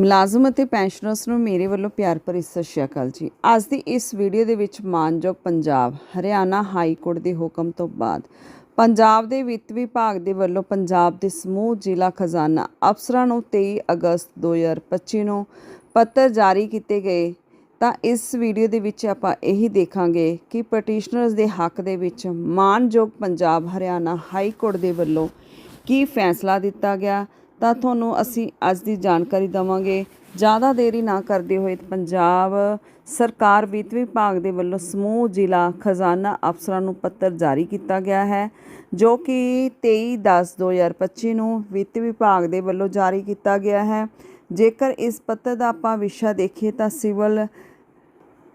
ਮੁਲਾਜ਼ਮ ਅਤੇ ਪੈਨਸ਼ਨਰਸ ਨੂੰ ਮੇਰੇ ਵੱਲੋਂ ਪਿਆਰ ਭਰੀ ਸਤਿ ਸ਼੍ਰੀ ਅਕਾਲ ਜੀ। ਅੱਜ ਦੀ ਇਸ ਵੀਡੀਓ ਦੇ ਵਿੱਚ ਮਾਨਯੋਗ ਪੰਜਾਬ, ਹਰਿਆਣਾ ਹਾਈ ਕੋਰਟ ਦੇ ਹੁਕਮ ਤੋਂ ਬਾਅਦ ਪੰਜਾਬ ਦੇ ਵਿੱਤ ਵਿਭਾਗ ਦੇ ਵੱਲੋਂ ਪੰਜਾਬ ਦੇ ਸਮੂਹ ਜ਼ਿਲ੍ਹਾ ਖਜ਼ਾਨਾ ਅਫਸਰਾਂ ਨੂੰ 23 ਅਗਸਤ 2025 ਨੂੰ ਪੱਤਰ ਜਾਰੀ ਕੀਤੇ ਗਏ। ਤਾਂ ਇਸ ਵੀਡੀਓ ਦੇ ਵਿੱਚ ਆਪਾਂ ਇਹੀ ਦੇਖਾਂਗੇ ਕਿ ਪਟੀਸ਼ਨਰਸ ਦੇ ਹੱਕ ਦੇ ਵਿੱਚ ਮਾਨਯੋਗ ਪੰਜਾਬ, ਹਰਿਆਣਾ ਹਾਈ ਕੋਰਟ ਦੇ ਵੱਲੋਂ ਕੀ ਫੈਸਲਾ ਦਿੱਤਾ ਗਿਆ ਤਾਂ ਤੁਹਾਨੂੰ ਅਸੀਂ ਅੱਜ ਦੀ ਜਾਣਕਾਰੀ ਦਵਾਂਗੇ। ਜ਼ਿਆਦਾ ਦੇਰੀ ਨਾ ਕਰਦੇ ਹੋਏ ਪੰਜਾਬ ਸਰਕਾਰ ਵਿੱਤ ਵਿਭਾਗ ਦੇ ਵੱਲੋਂ ਸਮੂਹ ਜ਼ਿਲ੍ਹਾ ਖਜ਼ਾਨਾ ਅਫਸਰਾਂ ਨੂੰ ਪੱਤਰ ਜਾਰੀ ਕੀਤਾ ਗਿਆ ਹੈ, ਜੋ ਕਿ 23/10/2025 ਨੂੰ ਵਿੱਤ ਵਿਭਾਗ ਦੇ ਵੱਲੋਂ ਜਾਰੀ ਕੀਤਾ ਗਿਆ ਹੈ। ਜੇਕਰ ਇਸ ਪੱਤਰ ਦਾ ਆਪਾਂ ਵਿਸ਼ਾ ਦੇਖੀਏ ਤਾਂ civil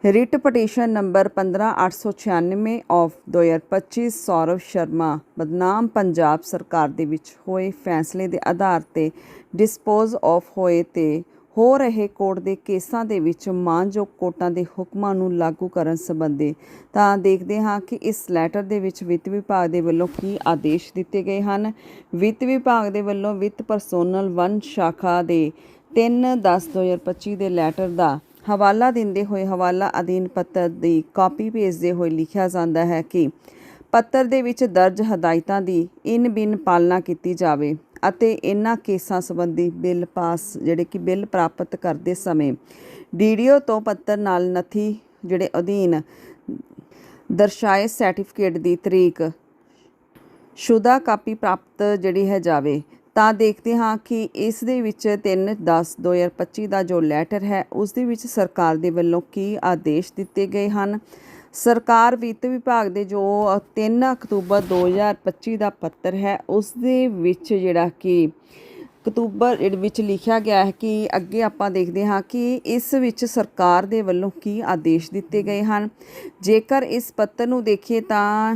writ petition number 15896 of 2025 Saurav Sharma, ਬਦਨਾਮ ਪੰਜਾਬ ਸਰਕਾਰ ਦੇ ਵਿੱਚ ਹੋਏ ਫੈਸਲੇ ਦੇ ਆਧਾਰ ਤੇ ਡਿਸਪੋਜ਼ ਆਫ ਹੋਏ ਤੇ ਹੋ ਰਹੇ ਕੋਰਟ ਦੇ ਕੇਸਾਂ ਦੇ ਵਿੱਚ ਮਾਨਯੋਗ ਕੋਰਟਾਂ ਦੇ ਹੁਕਮਾਂ ਨੂੰ ਲਾਗੂ ਕਰਨ ਸੰਬੰਧੀ ਤਾਂ ਦੇਖਦੇ ਹਾਂ ਕਿ ਇਸ ਲੈਟਰ ਦੇ ਵਿੱਚ ਵਿੱਤ ਵਿਭਾਗ ਦੇ ਵੱਲੋਂ ਕੀ ਆਦੇਸ਼ ਦਿੱਤੇ ਗਏ ਹਨ। ਵਿੱਤ ਵਿਭਾਗ ਦੇ ਵੱਲੋਂ ਵਿੱਤ ਪਰਸੋਨਲ 1 ਸ਼ਾਖਾ ਦੇ 3/10/2025 ਦੇ ਲੈਟਰ ਦਾ ਹਵਾਲਾ ਦਿੰਦੇ ਹੋਏ ਹਵਾਲਾ ਅਧੀਨ ਪੱਤਰ ਦੀ ਕਾਪੀ ਭੇਜਦੇ ਹੋਏ ਲਿਖਿਆ ਜਾਂਦਾ ਹੈ ਕਿ ਪੱਤਰ ਦੇ ਵਿੱਚ ਦਰਜ ਹਦਾਇਤਾਂ ਦੀ ਇਨ ਬਿਨ ਪਾਲਣਾ ਕੀਤੀ ਜਾਵੇ ਅਤੇ ਇਹਨਾਂ ਕੇਸਾਂ ਸੰਬੰਧੀ ਬਿੱਲ ਪਾਸ, ਜਿਹੜੇ ਕਿ ਬਿੱਲ ਪ੍ਰਾਪਤ ਕਰਦੇ ਸਮੇਂ ਡੀਡੀਓ ਤੋਂ ਪੱਤਰ ਨਾਲ ਨਥੀ, ਜਿਹੜੇ ਅਧੀਨ ਦਰਸਾਏ ਸਰਟੀਫਿਕੇਟ ਦੀ ਤਰੀਕ ਸ਼ੁਦਾ ਕਾਪੀ ਪ੍ਰਾਪਤ ਜਿਹੜੀ ਹੈ ਜਾਵੇ। ਤਾਂ ਦੇਖਦੇ ਹਾਂ ਕਿ ਇਸ ਦੇ ਵਿੱਚ 3/10/2025 ਦਾ ਜੋ ਲੈਟਰ ਹੈ, ਉਸ ਦੇ ਵਿੱਚ ਸਰਕਾਰ ਦੇ ਵੱਲੋਂ ਕੀ ਆਦੇਸ਼ ਦਿੱਤੇ ਗਏ ਹਨ? ਸਰਕਾਰ ਵਿੱਤ ਵਿਭਾਗ ਦੇ ਜੋ 3 ਅਕਤੂਬਰ 2025 ਦਾ ਪੱਤਰ ਹੈ, ਉਸ ਦੇ ਵਿੱਚ ਜਿਹੜਾ ਕਿ ਅਕਤੂਬਰ ਵਿੱਚ ਲਿਖਿਆ ਗਿਆ ਹੈ ਕਿ ਅੱਗੇ ਆਪਾਂ ਦੇਖਦੇ ਹਾਂ ਕਿ ਇਸ ਵਿੱਚ ਸਰਕਾਰ ਦੇ ਵੱਲੋਂ ਕੀ ਆਦੇਸ਼ ਦਿੱਤੇ ਗਏ ਹਨ? ਜੇਕਰ ਇਸ ਪੱਤਰ ਨੂੰ ਦੇਖੀਏ ਤਾਂ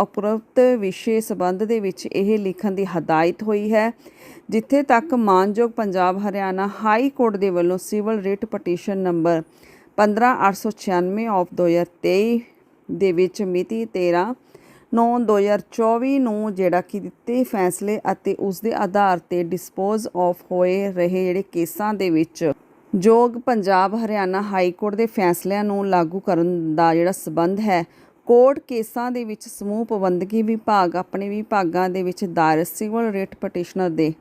ਉਪਰੋਕਤ ਵਿਸ਼ੇ ਸੰਬੰਧ ਦੇ ਵਿੱਚ ਇਹ ਲਿਖਣ ਦੀ ਹਦਾਇਤ ਹੋਈ ਹੈ, ਜਿੱਥੇ ਤੱਕ ਮਾਨਯੋਗ ਪੰਜਾਬ ਹਰਿਆਣਾ ਹਾਈ ਕੋਰਟ ਦੇ ਵੱਲੋਂ civil writ petition number 15896 of 2023 ਦੇ ਵਿੱਚ ਮਿਤੀ 13 9 2024 ਨੂੰ ਜਿਹੜਾ ਕਿ ਦਿੱਤੇ ਫੈਸਲੇ ਅਤੇ ਉਸ ਦੇ ਆਧਾਰ ਤੇ ਡਿਸਪੋਜ਼ ਆਫ ਹੋਏ ਰਹੇ ਜਿਹੜੇ ਕੇਸਾਂ ਦੇ ਵਿੱਚ ਜੋਗ ਪੰਜਾਬ ਹਰਿਆਣਾ ਹਾਈ ਕੋਰਟ ਦੇ ਫੈਸਲਿਆਂ ਨੂੰ ਲਾਗੂ ਕਰਨ ਦਾ ਜਿਹੜਾ ਸਬੰਧ ਹੈ ਕੋਰਟ ਕੇਸਾਂ ਦੇ ਵਿੱਚ ਸਮੂਹ ਪਾਬੰਦਗੀ ਵਿਭਾਗ ਆਪਣੇ ਵਿਭਾਗਾਂ ਦੇ ਵਿੱਚ ਦਾਇਰ ਸਿਵਲ ਰੇਟ ਪਟੀਸ਼ਨਰ ਦੇ।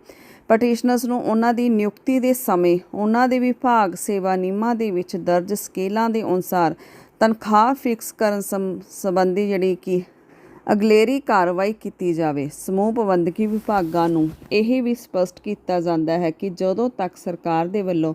ਪਟੀਸ਼ਨਰਸ ਨੂੰ ਉਹਨਾਂ ਦੀ ਨਿਯੁਕਤੀ ਦੇ ਸਮੇਂ ਉਹਨਾਂ ਦੇ ਵਿਭਾਗ ਸੇਵਾ ਨਿਯਮਾਂ ਦੇ ਵਿੱਚ ਦਰਜ ਸਕੇਲਾਂ ਦੇ ਅਨੁਸਾਰ ਤਨਖਾਹ ਫਿਕਸ ਕਰਨ ਸੰਬੰਧੀ ਜਿਹੜੀ ਕਿ ਅਗਲੇਰੀ ਕਾਰਵਾਈ ਕੀਤੀ ਜਾਵੇ। ਸਮੂਹ ਪ੍ਰਬੰਧਕੀ ਵਿਭਾਗਾਂ ਨੂੰ ਇਹ ਵੀ ਸਪਸ਼ਟ ਕੀਤਾ ਜਾਂਦਾ ਹੈ ਕਿ ਜਦੋਂ ਤੱਕ ਸਰਕਾਰ ਦੇ ਵੱਲੋਂ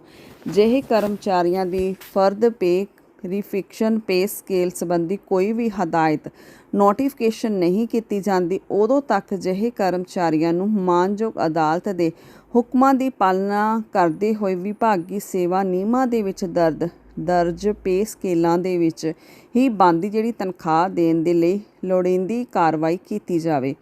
ਜਿਹੇ ਕਰਮਚਾਰੀਆਂ ਦੀ ਫਰਦ ਪੇ ਰਿਫਿਕਸ਼ਨ ਪੇ ਸਕੇਲ ਸੰਬੰਧੀ ਕੋਈ ਵੀ ਹਦਾਇਤ ਨੋਟੀਫਿਕੇਸ਼ਨ ਨਹੀਂ ਕੀਤੀ ਜਾਂਦੀ, ਉਦੋਂ ਤੱਕ ਜਿਹੇ ਕਰਮਚਾਰੀਆਂ ਨੂੰ ਮਾਨਯੋਗ ਅਦਾਲਤ ਦੇ ਹੁਕਮਾਂ ਦੀ ਪਾਲਣਾ ਕਰਦੇ ਹੋਏ ਵਿਭਾਗੀ ਸੇਵਾ ਨਿਯਮਾਂ ਦੇ ਵਿੱਚ ਦਰਦ, ਦਰਜ ਪੇ ਸਕੇਲਾਂ ਦੇ ਵਿੱਚ ਹੀ ਬੰਦੀ ਜਿਹੜੀ ਤਨਖਾਹ ਦੇਣ ਦੇ ਲਈ ਲੋੜੀਂਦੀ ਕਾਰਵਾਈ ਕੀਤੀ ਜਾਵੇ।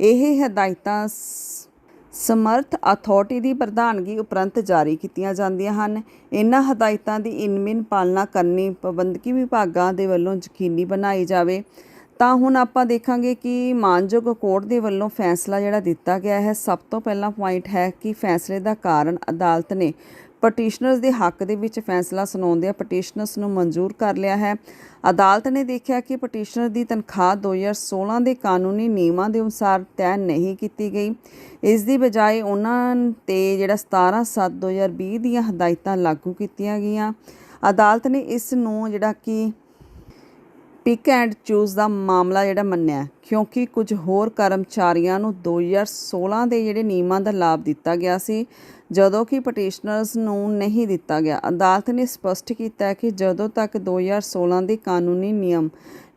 ਇਹ ਹਦਾਇਤਾਂ ਸ- ਸਮਰਥ ਅਥਾਰਟੀ ਦੀ ਪ੍ਰਧਾਨਗੀ ਉਪਰੰਤ ਜਾਰੀ ਕੀਤੀਆਂ ਜਾਂਦੀਆਂ ਹਨ। ਇਹਨਾਂ ਹਦਾਇਤਾਂ ਦੀ ਇਨਮਿਨ ਪਾਲਣਾ ਕਰਨੀ ਪ੍ਰਬੰਧਕੀ ਵਿਭਾਗਾਂ ਦੇ ਵੱਲੋਂ ਯਕੀਨੀ ਬਣਾਈ ਜਾਵੇ। ਤਾਂ ਹੁਣ ਆਪਾਂ ਦੇਖਾਂਗੇ ਕਿ ਮਾਨਯੋਗ ਕੋਰਟ ਦੇ ਵੱਲੋਂ ਫੈਸਲਾ ਜਿਹੜਾ ਦਿੱਤਾ ਗਿਆ ਹੈ, ਸਭ ਤੋਂ ਪਹਿਲਾ ਪੁਆਇੰਟ ਹੈ ਕਿ ਫੈਸਲੇ ਦਾ ਕਾਰਨ ਅਦਾਲਤ ਨੇ ਪਟੀਸ਼ਨਰਸ ਦੇ ਹੱਕ ਦੇ ਵਿੱਚ ਫੈਸਲਾ ਸੁਣਾਉਂਦਿਆਂ ਪਟੀਸ਼ਨਰਸ ਨੂੰ ਮਨਜ਼ੂਰ ਕਰ ਲਿਆ ਹੈ। ਅਦਾਲਤ ਨੇ ਦੇਖਿਆ ਕਿ ਪਟੀਸ਼ਨਰ ਦੀ ਤਨਖਾਹ 2016 ਦੇ ਕਾਨੂੰਨੀ ਨਿਯਮਾਂ ਦੇ ਅਨੁਸਾਰ ਤੈਅ ਨਹੀਂ ਕੀਤੀ ਗਈ। ਇਸ ਦੀ ਬਜਾਏ ਉਹਨਾਂ ਤੇ ਜਿਹੜਾ 17/7/2020 ਦੀਆਂ ਹਦਾਇਤਾਂ ਲਾਗੂ ਕੀਤੀਆਂ ਗਈਆਂ। ਅਦਾਲਤ ਨੇ ਇਸ ਨੂੰ ਜਿਹੜਾ ਕਿ ਪਿਕ ਐਂਡ ਚੂਜ਼ ਦਾ ਮਾਮਲਾ ਜਿਹੜਾ ਮੰਨਿਆ ਕਿਉਂਕਿ ਕੁਝ ਹੋਰ ਕਰਮਚਾਰੀਆਂ ਨੂੰ 2016 ਦੇ ਜਿਹੜੇ ਨਿਯਮਾਂ ਦਾ ਲਾਭ ਦਿੱਤਾ ਗਿਆ ਸੀ। ਜਦੋਂ ਕਿ ਪਟੀਸ਼ਨਰਸ ਨੂੰ ਨਹੀਂ ਦਿੱਤਾ ਗਿਆ। ਅਦਾਲਤ ਨੇ ਸਪਸ਼ਟ ਕੀਤਾ ਕਿ ਜਦੋਂ ਤੱਕ 2016 ਦੇ ਕਾਨੂੰਨੀ ਨਿਯਮ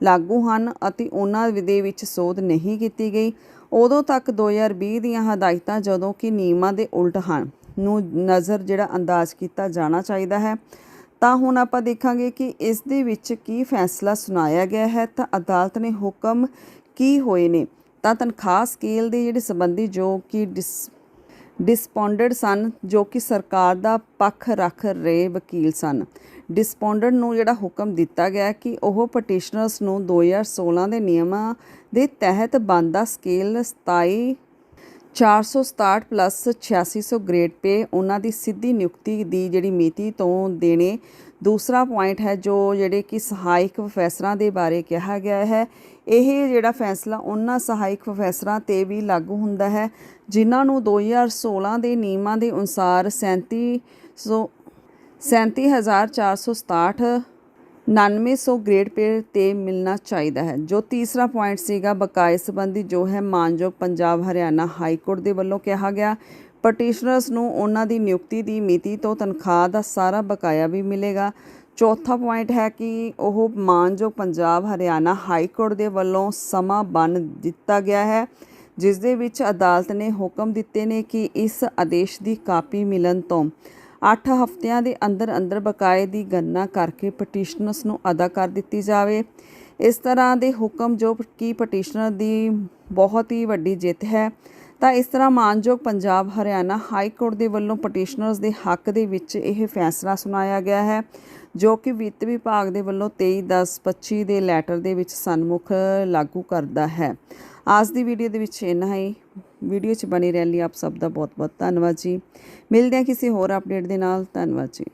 ਲਾਗੂ ਹਨ ਅਤੇ ਉਹਨਾਂ ਦੇ ਵਿੱਚ ਸੋਧ ਨਹੀਂ ਕੀਤੀ ਗਈ, ਉਦੋਂ ਤੱਕ 2020 ਦੀਆਂ ਹਦਾਇਤਾਂ ਜਦੋਂ ਕਿ ਨਿਯਮਾਂ ਦੇ ਉਲਟ ਹਨ ਨੂੰ ਨਜ਼ਰ ਜਿਹੜਾ ਅੰਦਾਜ਼ ਕੀਤਾ ਜਾਣਾ ਚਾਹੀਦਾ ਹੈ। ਤਾਂ ਹੁਣ ਆਪਾਂ ਦੇਖਾਂਗੇ ਕਿ ਇਸ ਦੇ ਵਿੱਚ ਕੀ ਫੈਸਲਾ ਸੁਣਾਇਆ ਗਿਆ ਹੈ। ਤਾਂ ਅਦਾਲਤ ਨੇ ਹੁਕਮ ਕੀ ਹੋਏ ਨੇ? ਤਾਂ ਤਨਖਾਹ ਸਕੇਲ ਦੇ ਜਿਹੜੇ ਸੰਬੰਧੀ ਜੋ ਕਿ ਡਿਸ ਡਿਸਪੌਂਡਡ ਸਨ ਜੋ ਕਿ ਸਰਕਾਰ ਦਾ ਪੱਖ ਰੱਖ ਰਹੇ ਵਕੀਲ ਸਨ। ਡਿਸਪੌਂਡਡ ਨੂੰ ਜਿਹੜਾ ਹੁਕਮ ਦਿੱਤਾ ਗਿਆ ਕਿ ਉਹ ਪਟੀਸ਼ਨਰਸ ਨੂੰ 2016 ਦੇ ਨਿਯਮਾਂ ਦੇ ਤਹਿਤ ਬੰਦਾ ਸਕੇਲ 27 467 ਪਲੱਸ 8600 ਗ੍ਰੇਡ ਪੇ ਉਹਨਾਂ ਦੀ ਸਿੱਧੀ ਨਿਯੁਕਤੀ ਦੀ ਜਿਹੜੀ ਮਿਤੀ ਤੋਂ ਦੇਣੇ ਦੂਸਰਾ ਪੁਆਇੰਟ ਹੈ ਜੋ ਜਿਹੜੇ ਕਿ ਸਹਾਇਕ ਪ੍ਰੋਫੈਸਰਾਂ ਦੇ ਬਾਰੇ ਕਿਹਾ ਗਿਆ ਹੈ। ਇਹ ਜਿਹੜਾ ਫੈਸਲਾ ਉਹਨਾਂ ਸਹਾਇਕ ਪ੍ਰੋਫੈਸਰਾਂ ਤੇ ਵੀ ਲਾਗੂ ਹੁੰਦਾ ਹੈ, ਜਿਨ੍ਹਾਂ ਨੂੰ 2016 ਦੇ ਨਿਯਮਾਂ ਦੇ ਅਨੁਸਾਰ 3700 37467 9900 ਗ੍ਰੇਡ ਪੇ ਤੇ ਮਿਲਣਾ ਚਾਹੀਦਾ ਹੈ, ਜੋ ਤੀਸਰਾ ਪੁਆਇੰਟ ਸੀਗਾ। ਬਕਾਏ ਸੰਬੰਧੀ ਜੋ ਹੈ ਮਾਨਯੋਗ ਪੰਜਾਬ ਹਰਿਆਣਾ ਹਾਈ ਕੋਰਟ ਦੇ ਵੱਲੋਂ ਕਿਹਾ ਗਿਆ ਪਟੀਸ਼ਨਰਸ ਨੂੰ ਉਹਨਾਂ ਦੀ ਨਿਯੁਕਤੀ ਦੀ ਮਿਤੀ ਤੋਂ ਤਨਖਾਹ ਦਾ ਸਾਰਾ ਬਕਾਇਆ ਵੀ ਮਿਲੇਗਾ। ਚੌਥਾ ਪੁਆਇੰਟ ਹੈ ਕਿ ਉਹ ਮਾਨਯੋਗ ਪੰਜਾਬ ਹਰਿਆਣਾ ਹਾਈ ਕੋਰਟ ਦੇ ਵੱਲੋਂ ਸਮਾਂ ਬੰਨ ਦਿੱਤਾ ਗਿਆ ਹੈ, ਜਿਸ ਦੇ ਵਿੱਚ ਅਦਾਲਤ ਨੇ ਹੁਕਮ ਦਿੱਤੇ ਨੇ ਕਿ ਇਸ ਆਦੇਸ਼ ਦੀ ਕਾਪੀ ਮਿਲਣ ਤੋਂ 8 ਹਫ਼ਤਿਆਂ ਦੇ ਅੰਦਰ ਅੰਦਰ ਬਕਾਏ ਦੀ ਗਣਨਾ ਕਰਕੇ ਪਟੀਸ਼ਨਰਸ ਨੂੰ ਅਦਾ ਕਰ ਦਿੱਤੀ ਜਾਵੇ। ਇਸ ਤਰ੍ਹਾਂ ਦੇ ਹੁਕਮ ਜੋ ਕਿ ਪਟੀਸ਼ਨਰ ਦੀ ਬਹੁਤ ਹੀ ਵੱਡੀ ਜਿੱਤ ਹੈ, ਤਾਂ ਇਸ ਤਰ੍ਹਾਂ ਮਾਨਯੋਗ ਪੰਜਾਬ ਹਰਿਆਣਾ ਹਾਈ ਕੋਰਟ ਦੇ ਵੱਲੋਂ ਪਟੀਸ਼ਨਰਸ ਦੇ ਹੱਕ ਦੇ ਵਿੱਚ ਇਹ ਫੈਸਲਾ ਸੁਣਾਇਆ ਗਿਆ ਹੈ, ਜੋ ਕਿ ਵਿੱਤ ਵਿਭਾਗ ਦੇ ਵੱਲੋਂ 23/10/25 ਦੇ ਲੈਟਰ ਦੇ ਵਿੱਚ ਸਨਮੁਖ ਲਾਗੂ ਕਰਦਾ ਹੈ। ਅੱਜ ਦੀ ਵੀਡੀਓ ਦੇ ਵਿੱਚ ਇੰਨਾ ਹੀ। ਵੀਡੀਓ 'ਚ ਬਣੇ ਰਹਿਣ ਲਈ ਆਪ ਸਭ ਦਾ ਬਹੁਤ ਬਹੁਤ ਧੰਨਵਾਦ ਜੀ। ਮਿਲਦੇ ਹਾਂ ਕਿਸੇ ਹੋਰ ਅਪਡੇਟ ਦੇ ਨਾਲ। ਧੰਨਵਾਦ ਜੀ।